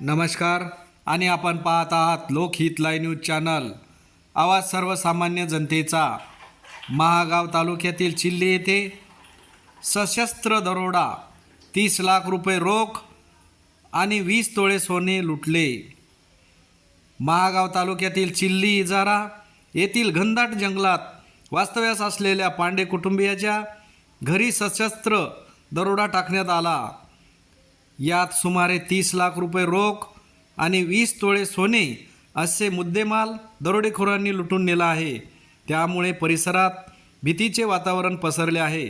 नमस्कार. आणि आपण पाहत आहात लोकहित न्यूज चॅनल. आवाज सर्वसामान्य जनतेचा. महागाव तालुक्यातील चिल्ली येथे सशस्त्र दरोडा. तीस लाख रुपये रोख आणि वीस तोळे सोने लुटले. महागाव तालुक्यातील चिल्ली इजारा येथील घनदाट जंगलात वास्तव्यास असलेल्या पांडे कुटुंबियाच्या घरी सशस्त्र दरोडा टाकण्यात आला. यात सुमारे तीस लाख रुपये रोख आणि वीस तोळे सोने असे मुद्देमाल दरोडेखोरांनी लुटून नेला आहे. त्यामुळे परिसरात भीतीचे वातावरण पसरले आहे.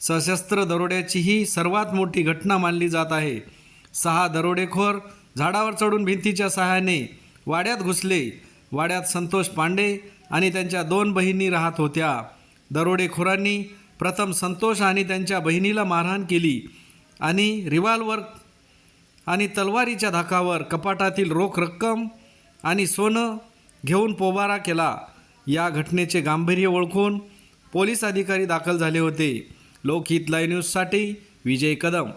सशस्त्र दरोड्याची ही सर्वात मोठी घटना मानली जात आहे. सहा दरोडेखोर झाडावर चढून भिंतीच्या सहाय्याने वाड्यात घुसले. वाड्यात संतोष पांडे आणि त्यांच्या दोन बहिणी राहत होत्या. दरोडेखोरांनी प्रथम संतोष आणि त्यांच्या बहिणीला मारहाण केली आणि रिव्हॉल्वर आणि तलवारीच्या धाकावर कपाटातील रोख रक्कम आणि सोनं घेऊन पोबारा केला. या घटनेचे गांभीर्य ओळखून पोलीस अधिकारी दाखल झाले होते. लोकहित लाईव्ह न्यूजसाठी विजय कदम.